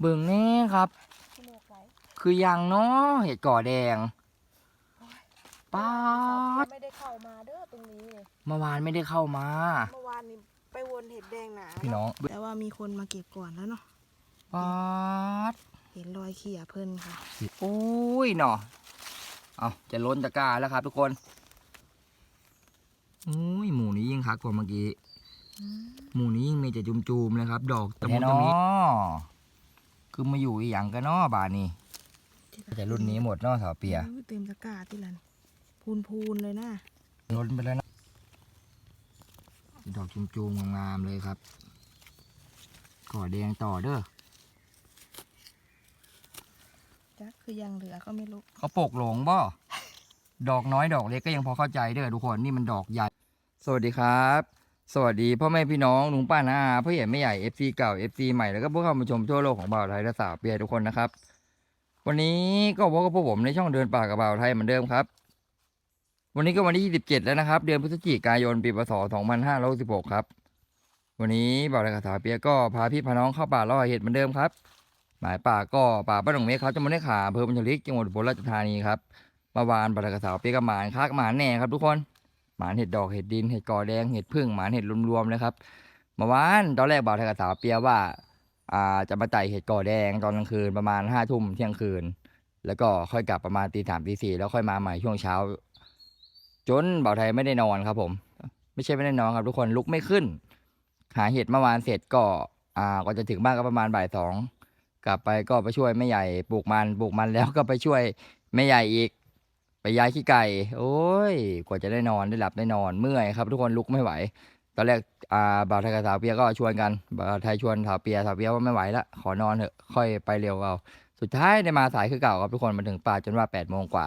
เบิ่งแน่ครับที่โลกไว้คือยังเนาะเห็ดก่อแดงป้าดไม่ได้เข้ามาเด้อตรงนี้เลยเมื่อวานไม่ได้เข้ามา เมื่อวานนี้ไปวนเห็ดแดงหนาพี่น้องแต่ว่ามีคนมาเก็บก่อนแล้วเนาะป้าดเห็นรอยเขี่ยเพิ่นค่ะโอ้ยเนาะเอาจะล้นตะกร้าแล้วครับทุกคนโอ้ยหมูนี้ยิ่งคักกว่าเมื่อกี้หมูนี้ยิ่งมีแต่จุมๆเลยครับ ดอกตะมุตะมิ คือมาอยู่อีหยังกันเนาะบานนี้แต่รุ่นนี้หมดเนาะสาวเปียอุ้เต็มตะกร้าที่ลันพูนพูนๆเลยนะล้นไปแล้วนะดอกจุมๆงามๆเลยครับก่อแดงต่อเด้อจักคือยังเหลือก็ไม่รู้เขาปกหลงบ่ดอกน้อยดอกเล็กก็ยังพอเข้าใจเด้อทุกคนนี่มันดอกใหญ่ สวัสดีครับ สวัสดีพ่อแม่พี่น้องลุงป้าน้าอาพ่อใหญ่แม่ใหญ่ FC เก่า FC ใหม่แล้วก็พวกเข้ามาชมทั่วโลกของบ่าวไทยและสาวเปียทุกคนนะครับ วันนี้ก็พบกับพวกผมในช่องเดินป่ากับบ่าวไทยเหมือนเดิมครับ วันนี้ก็วันที่27 แล้วนะครับ เดือนพฤศจิกายนปีพศ2566ครับ วันนี้บ่าวไทยกับสาวเปียก็พาพี่พาน้องเข้าป่าล่อเห็ดเหมือนเดิมครับหมายป่าก็ป่าบ้านหนองเมฆครับจะมาได้ขาอำเภอบัญชลิกจังหวัดอุบลราชธานีครับเมื่อวานบัตรกระสาวเปียกบหมานคักหมานแน่ครับทุกคน หมานเห็ดดอกเห็ดดินเห็ดกอแดงเห็ดพึ่งหมานเห็ดรวมๆเลยครับเมื่อวานตอนแรกบ่าวไทยกระสาวเปียว่าอ่าจะมาไต่เห็ดกอแดงตอนกลางคืนประมาณห้าทุ่มเที่ยงคืน แล้วก็ค่อยกลับประมาณตีสามตีสี่แล้วค่อยมาใหม่ช่วงเช้า จนบ่าวไทยไม่ได้นอนครับผม ไม่ใช่ไม่ได้นอนครับทุกคนลุกไม่ขึ้น หาเห็ดเมื่อวานเสร็จก็อ่าก็จะถึงบ้านก็ประมาณบ่ายสองกลับไปก็ไปช่วยแม่ใหญ่ปลูกมันปลูกมันแล้วก็ไปช่วยแม่ใหญ่อีก ไปย้ายขี้ไก่ โอ้ย กว่าจะได้นอนได้หลับได้นอนเมื่อยครับ ทุกคนลุกไม่ไหว ตอนแรกอ่าบ่าวไทยกับสาวเปียก็ชวนกันบ่าวไทยชวนสาวเปียสาวเปียว่าไม่ไหวละขอนอนเถอะค่อยไปเร็วเอาสุดท้ายได้มาสายคือเก่าครับทุกคนมาถึงป่าจนว่าแปดโมงกว่า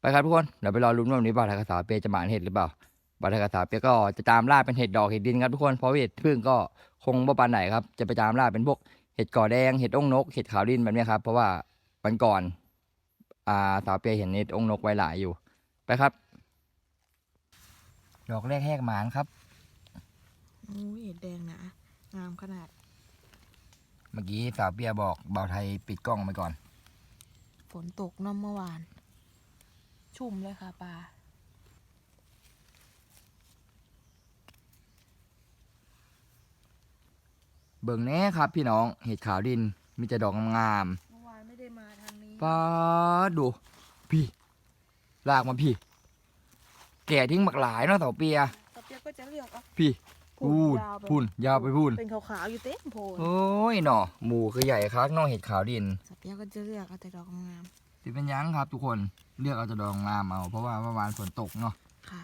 ไปครับทุกคนเดี๋ยวไปรอลุ้นว่าวันนี้บ่าวไทยกับสาวเปียจะหมานเห็ดหรือเปล่าบ่าวไทยกับสาวเปียก็จะตามล่าเป็นเห็ดดอกเห็ดดินครับทุกคนเพราะเห็ดพึ่งก็คงบ่ปานไหนครับจะไปตามล่าเป็นพวกเห็ดก่อแดงเห็ดอ้งนกเห็ดขาวดินแบบนี้ครับเพราะว่าวันก่อน อ่าสาวเปียเห็นเห็ดองนกไว้หลายอยู่ ไปครับ ดอกแรกแหกหมานครับโอ้ยเห็ดแดงหนางามขนาด เมื่อกี้สาวเปียบอกเบาไทยปิดกล้องไปก่อน ฝนตกเน้ำเมื่อวาน ชุ่มเลยค่ะปลาเบิ่งแน่ครับพี่น้องเห็ดขาวดินมีแต่ดอกงามเมื่อวานไม่ได้มาทางนี้ๆ ป้าดดูพี่ลากมาพี่ แก่ทิ้งหมักหลายเนาะสาวเปียตะเปียกก็จะเลือกเอาพี่พูพูนนยาวไปพูนยาวไปพูนเป็นขาวๆอยู่เต็มโพนโอ้ยหน่อหมูคือใหญ่ครับน้องเห็ดขาวดินตะเปียกก็จะเลือกเอาแต่ดอกงามสิเป็นหยังครับ ทุกคนเลือกเอาจะดองงามเอา เพราะว่าเมื่อวานฝนตกเนาะค่ะ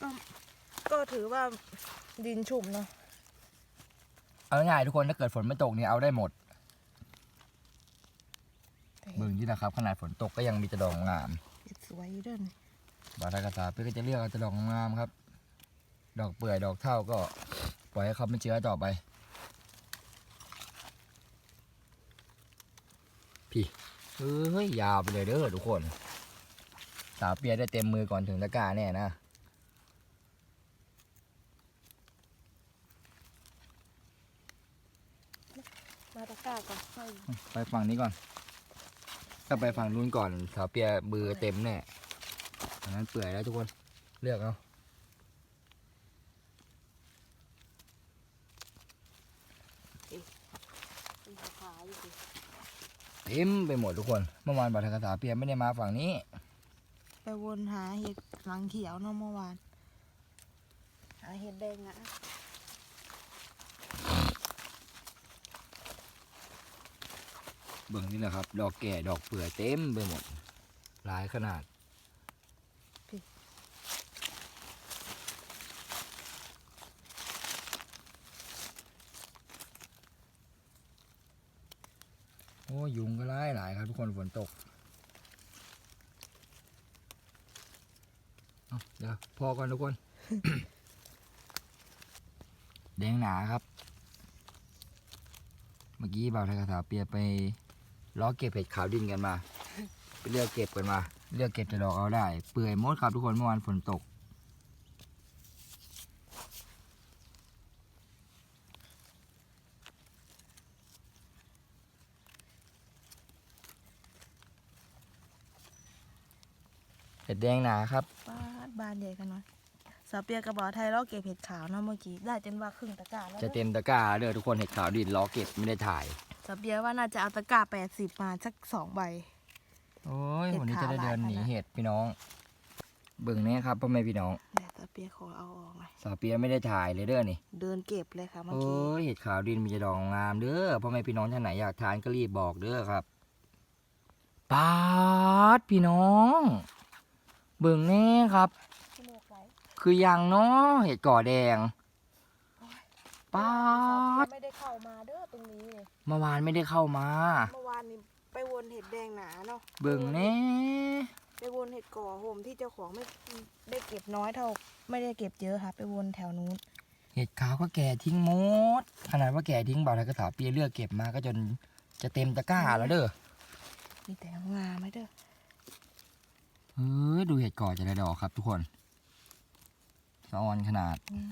ก็ก็ถือว่าดินชุ่มเนาะเอาง่ายๆทุกคนถ้าเกิดฝนไม่ตกเนี่ยเอาได้หมดแต่ เบิ่งนี่นะครับ ขนาดฝนตกก็ยังมีจะดองงามเห็ดสวยอยู่เด้อนบาทากาศาเพื่อก็จะเลือกเอาจะดองงามครับ ดอกเปื่อยดอกเท่าก็ปล่อยให้เขาเป็นเชื้อต่อไป พี่เฮ้ยยาวไปเลยเด้อทุกคน สาวเปียได้เต็มมือก่อนถึงตะกร้าแน่นะมาตะกร้าก่อนค่อยไปฝั่งนี้ก่อน ถ้าไปฝั่งนู้นก่อนสาวเปียมือเต็มแน่อันนั้นเปื่อยแล้วทุกคน เลือกเอาเป็นขาวๆอยู่สิเต็มไปหมดทุกคน เมื่อวานบัตรกษาเปียไม่ได้มาฝั่งนี้ ไปวนหาเห็ดหลังเขียวเนาะเมื่อวาน หาเห็ดแดงนะ บิ่งนี่แหละครับ ดอกแก่ดอกเปื่อยเต็มไปหมด หลายขนาด โอ้ยุงก็หลายหลายครับทุกคนฝนตกเดี๋ยวพอก่อนทุกคน แดงหนาครับ เมื่อกี้บ่าวไทยกระถาเปียไป ล้อเก็บเห็ดขาวดินกันมาเลือกเก็บกันมาเลือกเก็บจะดอกเอาได้ เปื่อยมดครับทุกคนเมื่อวานฝนตก เห็ดแดงหนาครับ บานบานใหญ่กันน้อย สาวเปียกระบอกไทยเราเก็บเห็ดขาวเนาะเมื่อกี้ได้จนว่าครึ่งตะกร้าแล้วจะเด้อเต็มตะกร้าเด้อทุกคนเห็ดขาวดินล้อเก็บไม่ได้ถ่ายสาวเปียว่าน่าจะเอาตะกร้าแปดสิบมาสักสองใบ โอ้ยเห็ดวันนี้จะได้ขาวหลายเดินหนีขนาดเห็ดพี่น้อง เบิ่งแน่ครับพ่อแม่พี่น้องเดี๋ยวสาวเปียขอเอาออกหน่อยสาวเปียไม่ได้ถ่ายเลยเด้อนี่ เดินเก็บเลยค่ะเมื่อโอ้กี้ยเห็ดขาวดินมีจะดอกงามเด้อพ่อแม่พี่น้องท่านไหนอยากทานก็รีบบอกเด้อครับปาดพี่น้อง เบิ่งแน่ครับที่โลกไว้ คือยังเนาะเห็ดก่อแดงปาดไม่ได้เข้ามาเด้อตรงนี้เลยเมื่อวานไม่ได้เข้ามา เมื่อวานนี้ไปวนเห็ดแดงหนาเนาะเบิ่งแน่ไปวนเห็ดก่อโฮมที่เจ้าของไม่ได้เก็บน้อยเท่า ไม่ได้เก็บเยอะค่ะ ไปวนแถวนู้นเห็ดขาวก็แก่ทิ้งหมดขนาดว่าแก่ทิ้งเบาไทยกระถาเปียเลือกเก็บมาก็จนจะเต็มตะกร้าแล้วเด้อมีแต่งามไหมเด้อเฮ้ยดูเห็ดก่อจะได้ดอกครับทุกคนสะ ออนขนาดอืม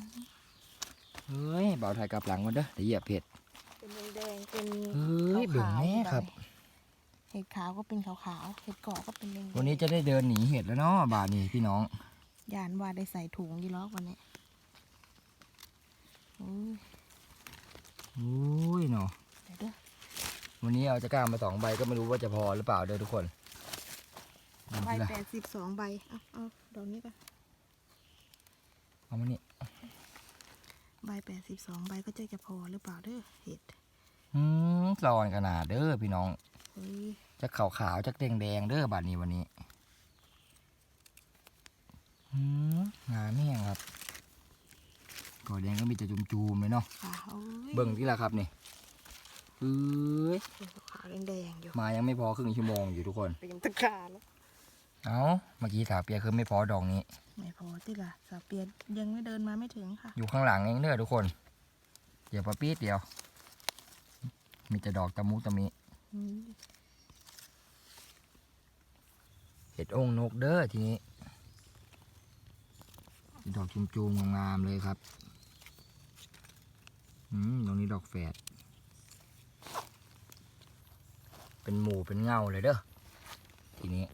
เฮ้ยเบาไทยกลับหลังกันเด้อเดี๋ยวเหยียบเห็ด เป็นแดงๆเป็นเฮ้ยเบิ่งแน่ครับ เห็ดขาวก็เป็นขาวๆเห็ดก่อก็เป็นแดงๆวันนี้จะได้เดินหนีเห็ดแล้วเนาะบาทนี้พี่น้อง ยานว่าได้ใส่ถุงยี่ล้อกวันนี้อุ้ยโอ้ยเนาะเดี๋ยวเด้อวันนี้เอาจะกล้ามาสองใบก็ไม่รู้ว่าจะพอหรือเปล่าเด้อทุกคนเอาใบทีละแปดสิบสองใบ เอาเอาดอกนี้ก่อน เอามานี่ใบแปดสิบสองใบก็จะจะพอหรือเปล่าเด้อเห็ดอืมสะออนขนาดเด้อพี่น้อง เฮ้ยจะขาวขาวๆจะแดงแดงๆเด้อบาทนี้วันนี้อืมงามแม่งครับก่อแดงก็มีแต่จุ่มๆเลยเนาะขาวอ้ยเบิ่งที่ละครับนี่เอ้ยเป็นขาวๆแดงๆอยู่มายังไม่พอครึ่งชั่วโมงอยู่ทุกคนเต็มตะกร้าแล้ว เอาเมื่อกี้สาวเปียคือไม่พอดอกนี้ ไม่พอที่ละสาวเปียนยังไม่เดินมาไม่ถึงค่ะ อยู่ข้างหลังเองเด้อทุกคน เดี๋ยวปะปี๊ดเดียว มีแต่ดอกตะมุตะมิอืมเห็ดองค์นกเด้อทีนี้ ดอกจุ่มๆงามๆเลยครับ อืมตรงนี้ดอกแฝด เป็นหมู่เป็นเงาเลยเด้อทีนี้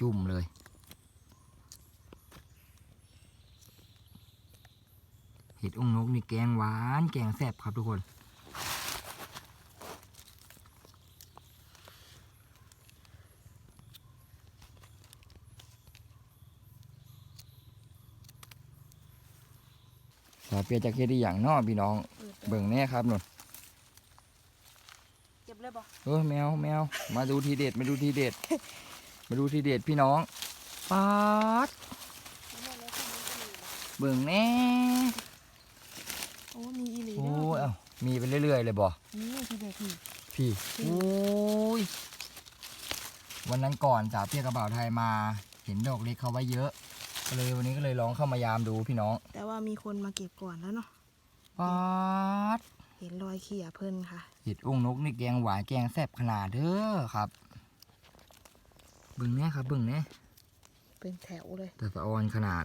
จุ่มเลย เห็ดองค์นกนี่แกงหวาน แกงแซ่บครับทุกคน สาวเปียจากเฮ็ดได้อย่างเนอพี่น้องเปิดไปเบิ่งแน่ครับนุ่นเก็บเลยบ่เออแมวแมวมาดูทีเด็ดมาดูทีเด็ด มาดูทีเด็ดพี่น้องป๊าดแล้วแม่แล้วข้างนี้ก็มีบ่เบิ่งแน่โอ้มีอีหลีโอ้ด้วยเอ้ามีไปเรื่อยๆเลยบ่นี่ทีเด็ดนี่พี่จริงโอ้ยวันนั้นก่อนสาวเปียกระเป๋าไทยมา เห็นดอกเล็กเขาไว้เยอะก็เลยวันนี้ก็เลยลองเข้ามายามดูพี่น้อง แต่ว่ามีคนมาเก็บก่อนแล้วเนาะป๊าดเห็นรอยเขี่ยเพิ่นค่ะ เห็ดองค์นกนี่แกงหวานแกงแซ่บขนาดเด้อครับเบิ่งแน่ครับเบิ่งแน่เป็นแถวเลย แต่สะออนขนาด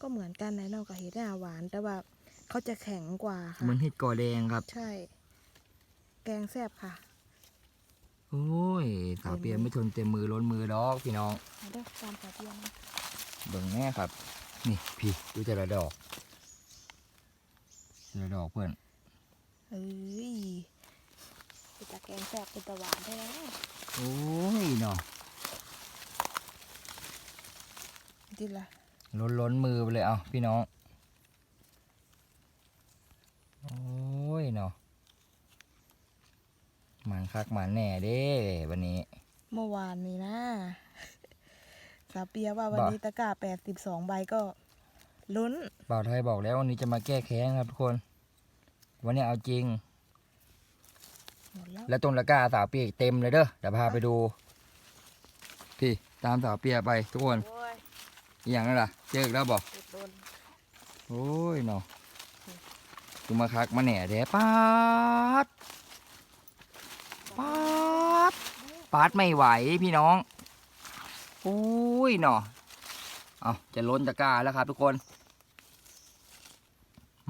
ก็เหมือนกันนะเนาะกับเห็ดหน้าหวาน แต่ว่าเขาจะแข็งกว่าค่ะ เหมือนเห็ดก่อแดงครับ ใช่ แกงแซ่บค่ะ โอ้ยสาวเปียไม่ทนเต็มมือล้นมือดอกพี่น้องเอาเด้อตามสายเตียงนะเบิ่งแน่ครับ นี่พี่ดูแต่ละดอกแต่ละดอกเพื่อน เอ้ยเป็นตะแกงแซ่บเป็นตะหวานได้แล้ว โอ้ยเนาะจริงละล้นล้นมือไปเลยเอาพี่น้อง โอ้ยเนาะหมันคักหมันแน่เด้วันนี้ เมื่อวานนี้นะสาเปียว่าวันบ่นี้ตะกร้าแปดสิบสองใบก็ลุ้นบ่าวไทยบอกแล้ววันนี้จะมาแก้แค้นครับทุกคน วันนี้เอาจริง หมดแล้ว แล้วต้นละกร้าสาวเปียกเต็มเลยเด้อเดี๋ยวพาไปดูพี่ตามสาวเปียไปทุกคนโอ้ยอหย่างนั้นล่ะ เจออีกแล้วบอกเจ็บโดนโอ้ยเนาะดูมาคักมาแหน่แท้ป๊าดป๊าดป๊าดไม่ไหวพี่น้อง โอ้ยเนาะเอาจะล้นตะกร้าแล้วครับทุกคน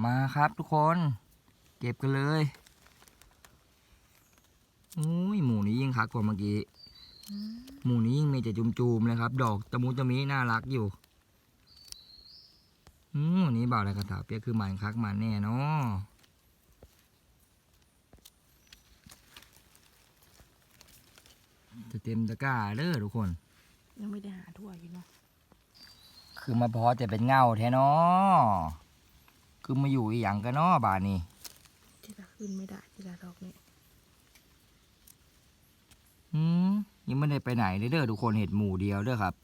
มาครับทุกคน เก็บกันเลยโอ้ยหมูนี้ยิ่งคักกว่าเมื่อกี้หมูนี้ยิ่งมีแต่จุมๆเลยครับ ดอกตะมุตะมิน่ารักอยู่อืมวันนี้บ่าวอะไรกระถาเปียกคือหมันคักหมันแน่เนาะจะเต็มตะกร้าเด้อทุกคน ยังไม่ได้หาทั่วอยู่เนาะคือมาพอจะเป็นเงาแท้เนาะคือมาอยู่อีหยังกันเนาะบาดนี้ที่ละ ขึ้นไม่ได้ที่ละดอกนี้อืมยังไม่ได้ไปไหนเลยเด้อทุกคนเห็ดหมู่เดียวเด้อครับ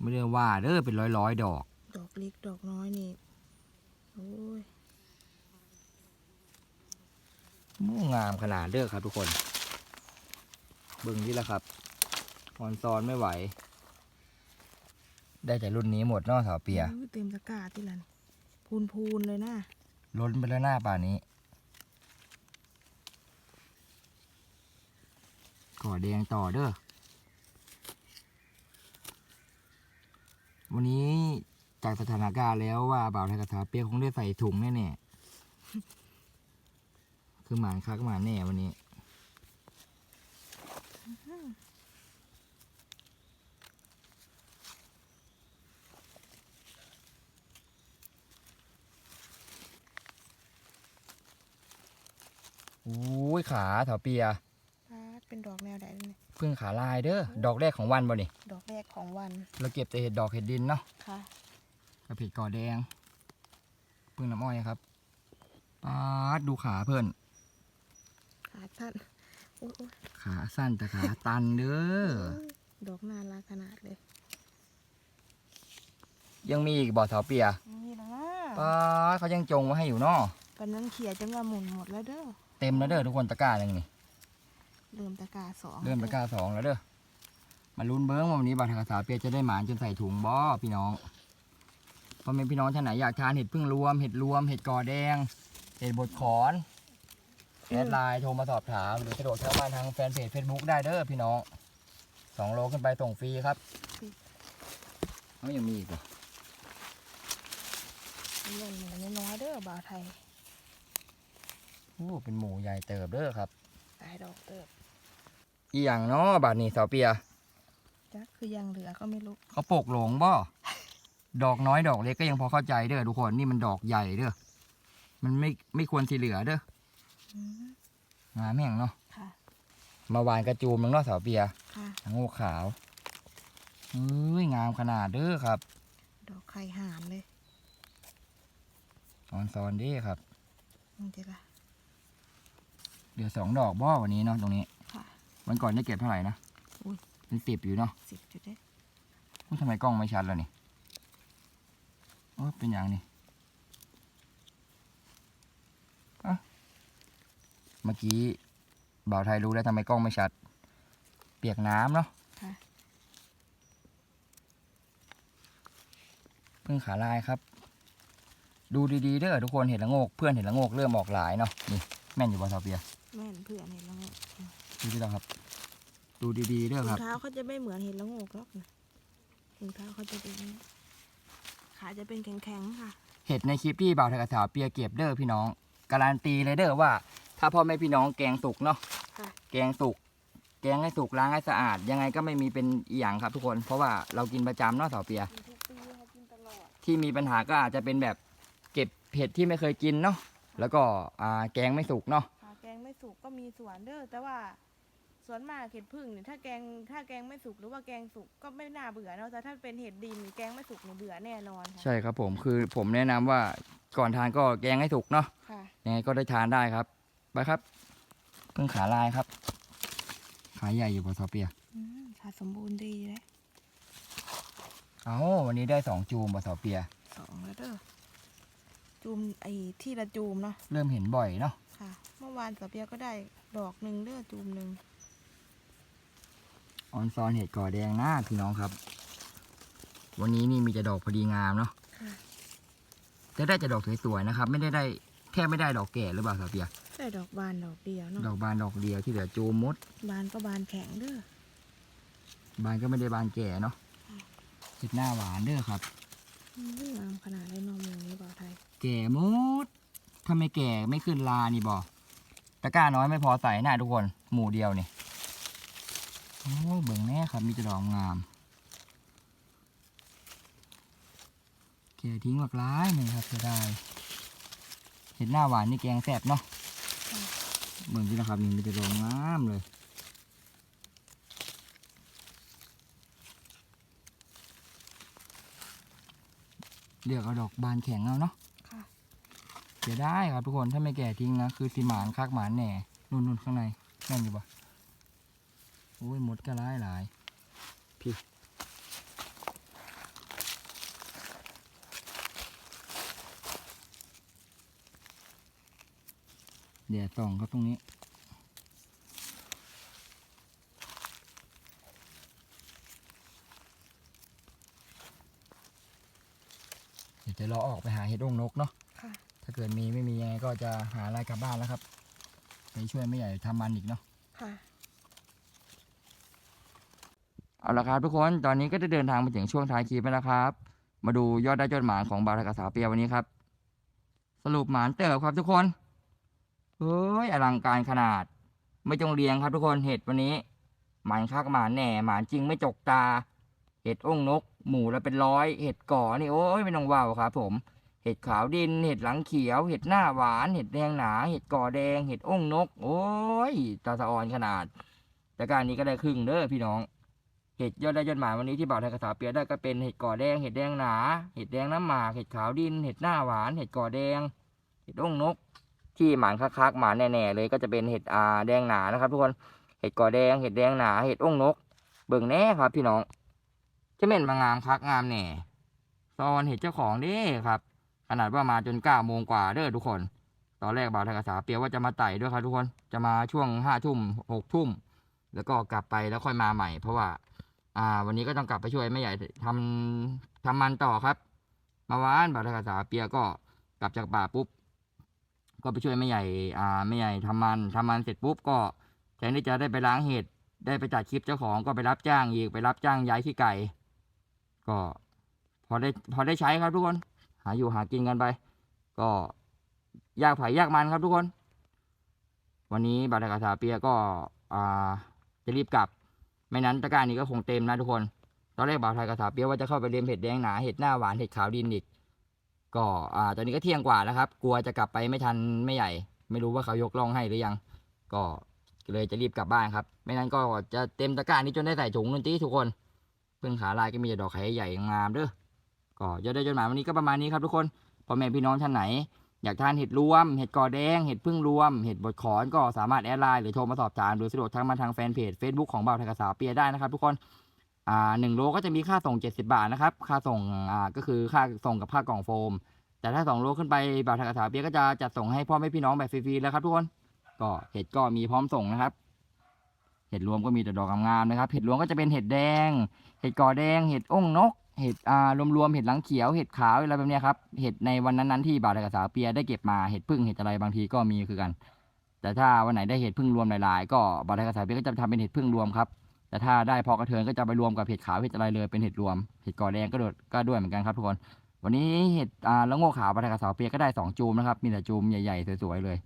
ไม่ได้ว่าเด้อเป็นร้อยร้อยๆดอก ดอกเล็กดอกน้อยนี่โอ้ยโอ้งามขนาดเด้อครับ ทุกคน เบิ่งนี่แหละครับออนซอนไม่ไหว ได้แต่รุ่นนี้หมดเนอกสาวเปียอุ้เต็มตะกร้าที่ละนี่พูนพูนๆเลยนะ ล้นไปแล้วหน้าป่านี้ ก่อแดงต่อเด้อ วันนี้จากสถานการณ์แล้วว่าบ่าวไทยกระถาเปียกคงได้ใส่ถุงแน่ๆ คือหมานคักหมานแน่วันนี้ โอ้ยขาเถาเปียปาดเป็นดอกแนวใดเนี่ยเพิ่งขาลายเด้อดอกแรกของวันบ่นี่ดอกแรกของวัน เราเก็บแต่เห็ดดอกเห็ดดินเนาะค่ะกับเห็ดก่อแดงเพิ่งน้ำอ้อยครับปาดดูขาเพื่อนขาสั้นโอ้ยโอ้ยขาสั้นแต่ขาตันเด้อดอกน่ารักขนาดเลย ยังมีอีกบ่อเถาเปียนี่นะปาดเขายังจงไว้ให้อยู่เนาะตอนนั้นเขี่ยจนว่าหมุนหมดแล้วเด้อ เต็มแล้วเด้อทุกคนตะกร้าหนึ่งนี่เริ่มตะกร้าสองเริ่มตะกร้าสองแล้วเด้อมาลุ้นเบิ้งว่าวันนี้บาทกษาเปียจะได้หมานจนใส่ถุงบ่พี่น้องพ่อแม่พี่น้องท่านไหนอยากทานเห็ดพึ่งรวมเห็ดรวมเห็ดกอแดง เห็ดบดขอนแอดไลน์โทรมาสอบถามหรือสะดวกเข้ามาทางแฟนเพจเฟซบุ๊กได้เด้อพี่น้องสองโลขึ้นไปส่งฟรีครับเขายังมีอีกเหรอเล่นเหมือนน้อยๆเด้อบ่าวไทย โอ้เป็นหมูใหญ่เติบเด้อครับตายดอกเติบอีหยังเนาะบาทนี้สาวเปียจักคือยังเหลือก็ไม่รู้เขาปกหลงบ่ดอกน้อยดอกเล็กก็ยังพอเข้าใจเด้อทุกคนนี่มันดอกใหญ่เด้อมันไม่ไม่ควรสีเหลือเด้ออืมงามแม่งเนาะค่ะมาวานกระจูมน้องเนาะสาวเปียค่ะทั้งโง่ขาวเอ้ยงามขนาดเด้อครับดอกไข่หานเลย ออนซอนเด้ครับนี่จะละ เดี๋ยวสองดอกบ่วันนี้เนาะตรงนี้ค่ะ วันก่อนได้เก็บเท่าไหร่นะอุ๊ย เป็นสิบอยู่เนาะสิบจุดเด้อุ๊ยทำไมกล้องไม่ชัดแล้วนี่โอ้ยเป็นอย่างนี้อะเมื่อกี้บ่าวไทยรู้แล้วทำไมกล้องไม่ชัด เปียกน้ำเนาะค่ะ เพิ่งขาลายครับ ดูดีๆเด้อทุกคนเห็นละโงก เพื่อนเห็นละโงกเริ่มออกหลายเนาะนี่แม่นอยู่บ่สาวเปียแม่น เพื่อนเห็ดละโงกดูดีแล้วครับ ดูดีๆเด้อถุคงรับเท้าเขาจะไม่เหมือนเห็ดละโงกหรอกนะถุงเท้าเขาจะเป็นอย่างนี้ขาจะเป็นแข็งๆค่ะ เห็ดในคลิปที่บ่าวไทยกับสาวเปียเก็บเด้อพี่น้อง การันตีเลยเด้อว่า ถ้าพ่อแม่พี่น้องแกงสุกเนาะค่ะ แกงสุก แกงให้สุกล้างให้สะอาด ยังไงก็ไม่มีเป็นอีหยังครับทุกคน เพราะว่าเรากินประจำเนาะสาวเปียกินทุกปีค่ะกินตลอดที่มีปัญหาก็อาจจะเป็นแบบเก็บเห็ดที่ไม่เคยกินเนาะแล้วก็อ่าแกงไม่สุกเนาะขาแกงไม่ สุกก็มีส่วนเด้อแต่ว่าส่วนมากเห็ดพึ่งเนี่ยถ้าแกงถ้าแกงไม่สุกหรือว่าแกงสุกก็ไม่น่าเบื่อเนาะแต่ถ้าเป็นเห็ดดินแกงไม่สุกเนี่ยเบื่อแน่นอนค่ะใช่ครับผมคือผมแนะนำว่าก่อนทานก็แกงให้สุกเนาะค่ะ ยังไงก็ได้ทานได้ครับ ไปครับเพิ่งขาลายครับ ขาใหญ่อยู่พอสาวเปีย อืมขาสมบูรณ์ดีเลยเอาวันนี้ได้สองจูมพอสาวเปีย สองแล้วเด้อจูมไอ้ที่ละจูมเนาะเริ่มเห็นบ่อยเนาะ ค่ะ เมื่อวานสะเปียก็ได้ดอกหนึ่งเด้อจูมหนึ่งออนซอนเห็ดก่อแดงหน้าพี่น้องครับ วันนี้นี่มีแต่ดอกพอดีงามเนาะค่ะจะได้แต่ดอกสวยๆนะครับ ไม่ได้ได้แทบไม่ได้ดอกแก่หรือเปล่าสาวเปียได้ดอกบานดอกเดียวเนาะดอกบานดอกเดียวที่เหลือจูมมด บานก็บานแข็งเด้อบานก็ไม่ได้บานแก่เนาะเห็ดหน้าหวานเด้อครับอืมงามขนาดได้นมอย่างนี้บ่าวไทย แก่มด ถ้าไม่แก่ไม่ขึ้นลานี่บอตะกร้าน้อยไม่พอใส่หน้าทุกคน หมู่เดียวนี่โอ้เบิ่งแน่ครับมีแต่ดอกงามเกลี่ยทิ้งหลากหลายหนึ่งครับจะได้ เห็ดหน้าหวานนี่แกงแซ่บเนาะเบิ่งที่นะครับนี่มีแต่ดอกงามเลยเลือกเอาดอกบานแข็งเอาเนาะ สียได้ครับทุกคนถ้าไม่แก่ทิ้งนะคือสีหมานคักหมานแหน่นู่นนู่นข้างในแน่นอยู่ปะโอ้ยหมดก็ร้ายหลายพี่เดี๋ยวส่องครับตรงนี้เดี๋ยวจะรอออกไปหาเห็ดองนกเนาะ เกิดมีไม่มียังไงก็จะหาอะไรกลับบ้านแล้วครับไปช่วยไม่ใหญ่ทำมันอีกเนาะค่ะเอาละครับทุกคนตอนนี้ก็จะเดินทางมาถึงช่วงท้ายคลิปแล้วนะครับ มาดูยอดได้ยอดหมานของบาทกษาเปียวันนี้ครับ สรุปหมานเติบครับทุกคนเฮ้ยอลังการขนาด ไม่จงเรียงครับทุกคนเห็ดวันนี้ หมานคักหมานแหน่หมานจริงไม่จกตา เห็ดองนก หมูละเป็นร้อย เห็ดก่อนี่โอ้ยไม่ต้องว่าวครับ ผม เห็ดขาวดิน เห็ดหลังเขียว เห็ดหน้าหวาน เห็ดแดงหนา เห็ดก่อแดง เห็ดอ้งนก โอ้ย ตาสะออนขนาด แต่การนี้ก็ได้ครึ่งเด้อพี่น้อง เห็ดยอดได้ยอดหมายวันนี้ที่บ่าวไทยกระสาเปียได้ก็เป็นเห็ดก่อแดง เห็ดแดงหนา เห็ดแดงน้ำหมากเห็ดขาวดิน เห็ดหน้าหวาน เห็ดก่อแดง เห็ดอ้งนก ที่หมานคักๆหมานแน่ๆเลยก็จะเป็นเห็ดอาแดงหนานะครับทุกคน เห็ดก่อแดง เห็ดแดงหนา เห็ดอ้งนก เบิ่งแน่ครับพี่น้องจะเม่นมางามคักงามแน่ซอนเห็ดเจ้าของเด้ครับ ขนาดว่ามาจนเก้าโมงกว่าเด้อทุกคน ตอนแรกบ่าวทยกษาเปียว่าจะมาไต่ด้วยครับทุกคน จะมาช่วงห้าทุ่มหกทุ่ม แล้วก็กลับไปแล้วค่อยมาใหม่ เพราะว่า อ่า วันนี้ก็ต้องกลับไปช่วยแม่ใหญ่ทำทำมันต่อครับมาวานบ่าวทยกษาเปียก็กลับจากป่าปุ๊บ ก็ไปช่วยแม่ใหญ่ อ่า แม่ใหญ่ทำมันทำมันเสร็จปุ๊บก็แทนที่จะได้ไปล้างเห็ด ได้ไปจัดคลิปเจ้าของก็ไปรับจ้างอีก ไปรับจ้างย้ายขี้ไก่ ก็พอได้พอได้ใช้ครับทุกคน หาอยู่หากินกันไป ก็ยากไผ่ยากมันครับทุกคน วันนี้บาตรกาสาเปียก็จะรีบกลับ ไม่นั้นตะกร้านี้ก็คงเต็มนะทุกคน ตอนแรกบ่าวไทยกาสาเปียว่าจะเข้าไปเลียมเห็ดแดงหนาเห็ดหน้าหวานเห็ดขาวดินอีกก็ตอนนี้ก็เที่ยงกว่าแล้วครับ กลัวจะกลับไปไม่ทันไม่ใหญ่ ไม่รู้ว่าเขายกล่องให้หรือยัง ก็เลยจะรีบกลับบ้านครับ ไม่นั้นก็จะเต็มตะกร้านี้จนได้ใส่ถุงดนตรีทุกคน เพิ่งขาลายก็มีดอกไข่ใหญ่งามเด้อ ก็ยอดได้จดหมายวันนี้ก็ประมาณนี้ครับทุกคนพ่อแม่พี่น้องท่านไหน อยากทานเห็ดรวม เห็ดกอแดง เห็ดพึ่งรวม เห็ดบดขอนก็สามารถแอดไลน์หรือโทรมาสอบถามหรือสะดวกทางมาทางแฟนเพจ Facebook ของบ่าวไทยกษาเปียได้นะครับทุกคนอ่าหนึ่งโลก็จะมีค่าส่ง 70 บาทนะครับ ค่าส่งอ่าก็คือค่าส่งกับค่ากล่องโฟม แต่ถ้าสองโลขึ้นไปบ่าวไทยกษาเปียก็จะจัดส่งให้พ่อแม่พี่น้องแบบฟรีๆแล้วครับทุกคนก็เห็ดก็มีพร้อมส่งนะครับเห็ดรวมก็มีแต่ดอกงามๆนะครับ เห็ดรวมก็จะเป็นเห็ดแดง เห็ดกอแดง เห็ดอ้งนก เห็ดอ่ารวมๆเห็ดหลังเขียวเห็ดขาวอะไรแบบนี้ครับเห็ดในวันนั้นๆที่บ่าวไทยกษาเปียได้เก็บมาเห็ดพึ่งเห็ดอะไรบางทีก็มีคือกัน แต่ถ้าวันไหนได้เห็ดพึ่งรวมหลายๆ ก็บ่าวไทยกษาเปียก็จะทำเป็นเห็ดพึ่งรวมครับแต่ถ้าได้พอกระเทินก็จะไปรวมกับเห็ดขาวเห็ดอะไรเลยเป็นเห็ดรวมเห็ดกอแดงก็โดดก็ด้วยเหมือนกันครับทุกคน วันนี้เห็ดอ่าละโง่ขาวบ่าวไทยกษาเปียก็ได้สองจูมนะครับมีแต่จูมใหญ่ๆสวยๆเลย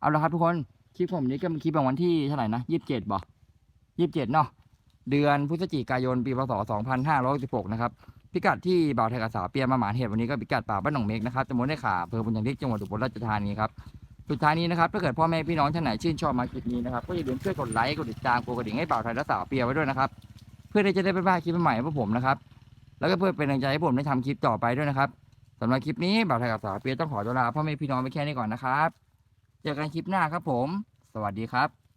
เอาละครับทุกคนคลิปผมนี้ก็เป็นคลิปของวันที่เท่าไหร่นะยี่สิบเจ็ดบ่ยี่สิบเจ็ดเนาะ เดือนพฤศจิกายนปีพศ 2516 นะครับ พิกัดที่บ่าวไทยกษาเปียมาหมานเหตุวันนี้ก็พิกัดป่าบ้านหนองเมกนะครับตำบลได้ขาอำเภอบุญยังทิกจังหวัดอุบลราชธานีครับสุดท้ายนี้นะครับถ้าเกิดพ่อแม่พี่น้องท่านไหนชื่นชอบมาคลิปนี้นะครับก็อย่าลืมช่วยกดไลค์กดติดตามกดกระดิ่งให้บ่าวไทยและสาวเปียไว้ด้วยนะครับ เพื่อที่จะได้ไม่พลาดคลิปใหม่ๆของผมนะครับแล้วก็เพื่อเป็นกำลังใจให้ผมได้ทำคลิปต่อไปด้วยนะครับสำหรับคลิปนี้บ่าวไทยกับสาวเปียต้องขอตัวลาพ่อแม่พี่น้องไปแค่นี้ก่อนนะครับ เจอกันคลิปหน้าครับผม สวัสดีครับ